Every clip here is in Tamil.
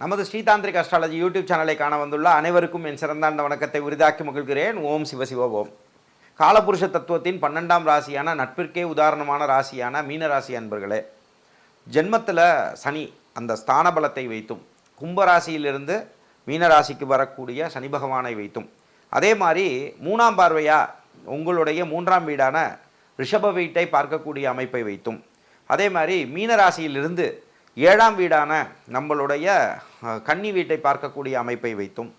நமது ஸ்ரீதாந்திரிக் அஸ்ட்ராலஜி யூடியூப் சேனலை காண வந்துள்ள அனைவருக்கும் என் சிறந்தாண்ட வணக்கத்தை உரிதாக்கி மகிழ்கிறேன். ஓம் சிவசிவ ஓம். காலபுருஷ தத்துவத்தின் பன்னெண்டாம் ராசியான நட்பிற்கே உதாரணமான ராசியான மீனராசி அன்பர்களே ஜென்மத்தில் சனி அந்த ஸ்தான பலத்தை வைத்தும் கும்பராசியிலிருந்து மீனராசிக்கு வரக்கூடிய சனி பகவானை வைத்தும் அதே மாதிரி மூணாம் பார்வையாக உங்களுடைய மூன்றாம் வீடான ரிஷப வீட்டை பார்க்கக்கூடிய அமைப்பை வைத்தும் அதே மாதிரி மீனராசியிலிருந்து ஏழாம் வீடான நம்மளுடைய கன்னி வீட்டை பார்க்கக்கூடிய அமைப்பை வைத்தும்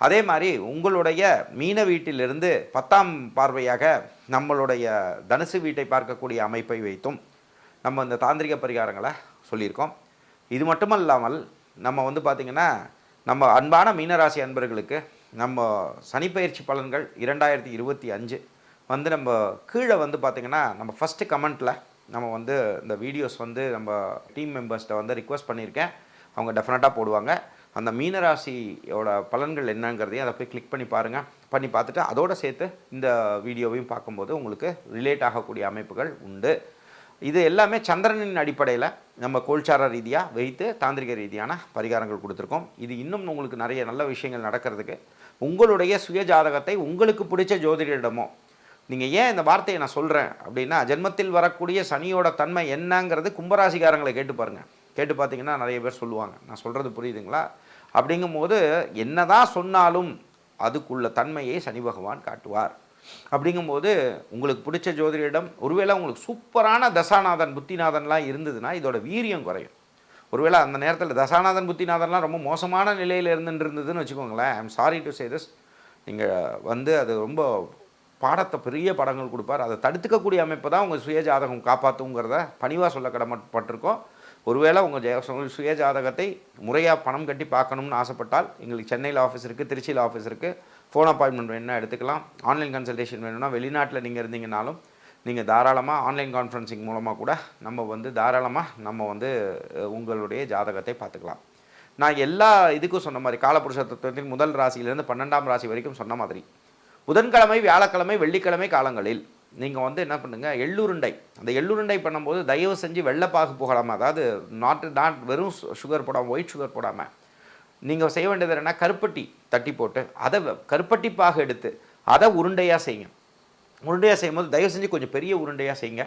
அதே மாதிரி உங்களுடைய மீன வீட்டிலிருந்து பத்தாம் பார்வையாக நம்மளுடைய தனுசு வீட்டை பார்க்கக்கூடிய அமைப்பை வைத்தும் நம்ம இந்த தாந்திரிக பரிகாரங்களை சொல்லியிருக்கோம். இது மட்டுமல்லாமல் நம்ம வந்து பார்த்திங்கன்னா நம்ம அன்பான மீனராசி அன்பர்களுக்கு நம்ம சனிப்பயிற்சி பலன்கள் இரண்டாயிரத்தி இருபத்தி அஞ்சு வந்து நம்ம கீழே வந்து பார்த்திங்கன்னா நம்ம ஃபஸ்ட்டு கமெண்ட்டில் நம்ம வந்து இந்த வீடியோஸ் வந்து நம்ம டீம் மெம்பர்ஸ்கிட்ட வந்து ரிக்வஸ்ட் பண்ணியிருக்கேன். அவங்க டெஃபினட்டாக போடுவாங்க. அந்த மீனராசியோட பலன்கள் என்னங்கிறதையும் அதை போய் கிளிக் பண்ணி பாருங்கள் பண்ணி பார்த்துட்டு அதோடு சேர்த்து இந்த வீடியோவையும் பார்க்கும்போது உங்களுக்கு ரிலேட் ஆகக்கூடிய அமைப்புகள் உண்டு. இது எல்லாமே சந்திரனின் அடிப்படையில் நம்ம கோல்சார ரீதியாக வைத்து தாந்திரிக ரீதியான பரிகாரங்கள் கொடுத்துருக்கோம். இது இன்னும் உங்களுக்கு நிறைய நல்ல விஷயங்கள் நடக்கிறதுக்கு உங்களுடைய சுய ஜாதகத்தை உங்களுக்கு பிடிச்ச ஜோதிடரிடமோ நீங்கள் ஏன் இந்த வார்த்தையை நான் சொல்கிறேன் அப்படின்னா ஜென்மத்தில் வரக்கூடிய சனியோட தன்மை என்னங்கிறது கும்பராசிக்காரங்களை கேட்டு பாருங்கள் கேட்டு பார்த்தீங்கன்னா நிறைய பேர் சொல்லுவாங்க. நான் சொல்கிறது புரியுதுங்களா? அப்படிங்கும்போது என்னதான் சொன்னாலும் அதுக்குள்ள தன்மையை சனி பகவான் காட்டுவார். அப்படிங்கும்போது உங்களுக்கு பிடிச்ச ஜோதிடம் ஒருவேளை உங்களுக்கு சூப்பரான தசாநாதன் புத்திநாதன்லாம் இருந்ததுன்னா இதோட வீரியம் குறையும். ஒருவேளை அந்த நேரத்தில் தசாநாதன் புத்திநாதன்லாம் ரொம்ப மோசமான நிலையில் இருந்துட்டு இருந்ததுன்னு வச்சுக்கோங்களேன் I'm sorry to say this நீங்கள் வந்து அது ரொம்ப பாடத்தை பெரிய படங்கள் கொடுப்பார். அதை தடுத்துக்கக்கூடிய அமைப்பு தான் உங்கள் சுயஜாதகம் காப்பாற்றுங்கிறத பணிவாக சொல்ல கடமைப்பட்டிருக்கோம் ஒருவேளை உங்கள் ஜெய சுயஜாதகத்தை முறையாக பணம் கட்டி பார்க்கணும்னு ஆசைப்பட்டால் எங்களுக்கு சென்னையில் ஆஃபீஸ் இருக்குது திருச்சியில் ஆஃபீஸ் இருக்குது ஃபோன் அப்பாயின்மெண்ட் வேணும்னா எடுத்துக்கலாம். ஆன்லைன் கன்சல்டேஷன் வேணும்னா வெளிநாட்டில் நீங்கள் இருந்தீங்கனாலும் நீங்கள் தாராளமாக ஆன்லைன் கான்ஃபரன்சிங் மூலமாக கூட நம்ம வந்து தாராளமாக நம்ம வந்து உங்களுடைய ஜாதகத்தை பார்த்துக்கலாம். நான் எல்லா இதுக்கும் சொன்ன மாதிரி காலபுருஷ தத்துவத்தின் முதல் ராசியிலேருந்து பன்னெண்டாம் ராசி வரைக்கும் சொன்ன மாதிரி புதன்கிழமை வியாழக்கிழமை வெள்ளிக்கிழமை காலங்களில் நீங்கள் வந்து என்ன பண்ணுங்கள் எள்ளுருண்டை. அந்த எள்ளுருண்டை பண்ணும்போது தயவு செஞ்சு வெள்ளைப்பாகு போகலாமா அதாவது நாட்டு நாட் வெறும் சுகர் போடாமல் ஒயிட் சுகர் போடாமல் நீங்கள் செய்ய வேண்டியது என்னென்னா கருப்பட்டி தட்டி போட்டு அதை கருப்பட்டி பாகு எடுத்து அதை உருண்டையாக செய்யுங்க. உருண்டையாக செய்யும்போது தயவு செஞ்சு கொஞ்சம் பெரிய உருண்டையாக செய்யுங்க.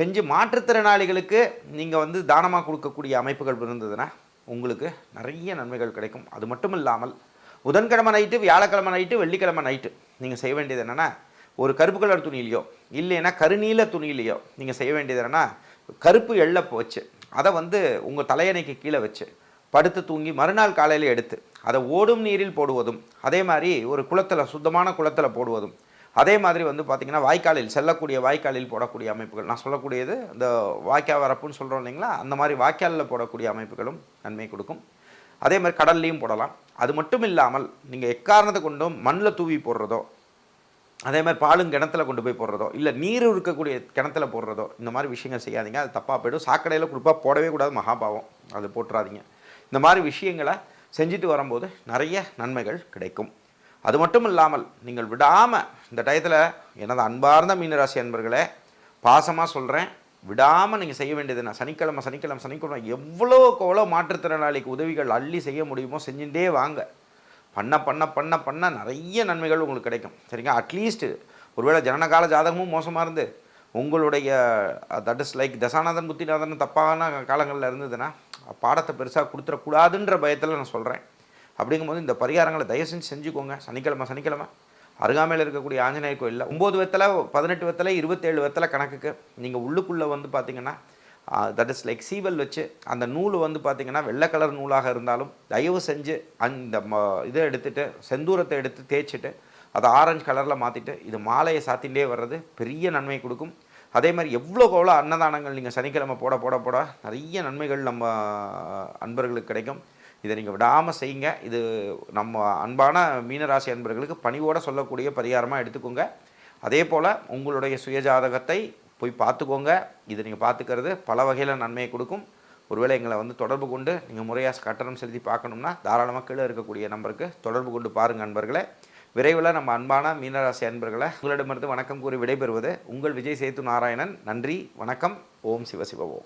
செஞ்சு மாற்றுத்திறனாளிகளுக்கு நீங்கள் வந்து தானமாக கொடுக்கக்கூடிய அமைப்புகள் இருந்ததுன்னா உங்களுக்கு நிறைய நன்மைகள் கிடைக்கும். அது மட்டும் இல்லாமல் புதன்கிழமை நைட்டு வியாழக்கிழமை நைட்டு வெள்ளிக்கிழமை நைட்டு நீங்கள் செய்ய வேண்டியது என்னென்னா ஒரு கருப்பு கலர் துணியிலையோ இல்லைன்னா கருநீல துணியிலையோ நீங்கள் செய்ய வேண்டியது என்னென்னா கருப்பு எள்ளை வச்சு அதை வந்து உங்கள் தலையணைக்கு கீழே வச்சு படுத்து தூங்கி மறுநாள் காலையில் எடுத்து அதை ஓடும் நீரில் போடுவதும் அதே மாதிரி ஒரு குளத்தில் சுத்தமான குளத்தில் போடுவதும் அதே மாதிரி வந்து பார்த்திங்கன்னா வாய்க்காலில் செல்லக்கூடிய வாய்க்காலில் போடக்கூடிய அமைப்புகள். நான் சொல்லக்கூடியது இந்த வாய்க்கா வரப்புன்னு சொல்கிறோம் இல்லைங்களா? அந்த மாதிரி வாய்க்காலில் போடக்கூடிய அமைப்புகளும் நன்மை கொடுக்கும். அதே மாதிரி கடல்லையும் போடலாம். அது மட்டும் இல்லாமல் நீங்கள் எக்காரணத்தை கொண்டும் மண்ணில் தூவி போடுறதோ அதே மாதிரி பாலும் கிணத்துல கொண்டு போய் போடுறதோ இல்லை நீர் இருக்கக்கூடிய கிணத்துல போடுறதோ இந்த மாதிரி விஷயங்கள் செய்யாதீங்க. அது தப்பாக போயிடும். சாக்கடையில் குறிப்பாக போடவே கூடாது மகாபாவம். அது போட்டுறாதீங்க இந்த மாதிரி விஷயங்களை செஞ்சுட்டு வரும்போது நிறைய நன்மைகள் கிடைக்கும். அது மட்டும் இல்லாமல் நீங்கள் விடாமல் இந்த டயத்தில் எனது அன்பார்ந்த மீனராசி அன்பர்களே பாசமாக சொல்கிறேன் விடாமல் நீங்கள் செய்ய வேண்டியது நான் சனிக்கிழமை சனிக்கிழமை சனிக்கிழமை எவ்வளோ எவ்வளோ மாற்றுத்திறனாளிக்கு உதவிகள் அள்ளி செய்ய முடியுமோ செஞ்சுட்டே வாங்க. பண்ண பண்ண பண்ண பண்ண நிறைய நன்மைகள் உங்களுக்கு கிடைக்கும். சரிங்க அட்லீஸ்ட்டு ஒருவேளை ஜனனகால ஜாதகமும் மோசமாக இருந்து உங்களுடைய தட் இஸ் லைக் தசாநாதன் புத்திநாதன் தப்பான காலங்களில் இருந்ததுன்னா பாடத்தை பெருசாக கொடுத்துடக்கூடாதுன்ற பயத்தில் நான் சொல்கிறேன் அப்படிங்கும்போது இந்த பரிகாரங்களை தயவு செஞ்சு செஞ்சுக்கோங்க. சனிக்கிழமை சனிக்கிழமை. அருகாமையில் இருக்கக்கூடிய ஆஞ்சநேயர் கோயிலில் ஒம்பது வெத்தலை பதினெட்டு வெத்தலை இருபத்தேழு வெத்தலை கணக்குக்கு நீங்கள் உள்ளுக்குள்ளே வந்து பார்த்தீங்கன்னா தட் இஸ் லைக் சீவல் வச்சு அந்த நூல் வந்து பார்த்திங்கன்னா வெள்ளை கலர் நூலாக இருந்தாலும் தயவு செஞ்சு அந்த ம இதை எடுத்துட்டு செந்தூரத்தை எடுத்து தேய்ச்சிட்டு அதை ஆரஞ்சு கலரில் மாற்றிட்டு இது மாலையை சாத்திகிட்டே வர்றது பெரிய நன்மை கொடுக்கும். அதே மாதிரி எவ்வளோக்கு எவ்வளோ அன்னதானங்கள் நீங்கள் சனிக்கிழமை போட போட போட நிறைய நன்மைகள் நம்ம அன்பர்களுக்கு கிடைக்கும். இதை நீங்கள் விடாமல் செய்யுங்க. இது நம்ம அன்பான மீனராசி அன்பர்களுக்கு பணிவோடு சொல்லக்கூடிய பரிகாரமாக எடுத்துக்கோங்க. அதே போல் உங்களுடைய சுயஜாதகத்தை போய் பார்த்துக்கோங்க. இதை நீங்கள் பார்த்துக்கிறது பல வகையில் நன்மையை கொடுக்கும். ஒருவேளை எங்களை வந்து தொடர்பு கொண்டு நீங்கள் முறையாக கட்டணம் செலுத்தி பார்க்கணும்னா தாராளமாக கீழே இருக்கக்கூடிய நம்பருக்கு தொடர்பு கொண்டு பாருங்கள் அன்பர்களே விரைவில் நம்ம அன்பான மீனராசி அன்பர்களை உங்களிடமிருந்து வணக்கம் கூறி விடைபெறுவது உங்கள் விஜய் சேத்து நாராயணன். நன்றி வணக்கம். ஓம் சிவசிவ ஓம்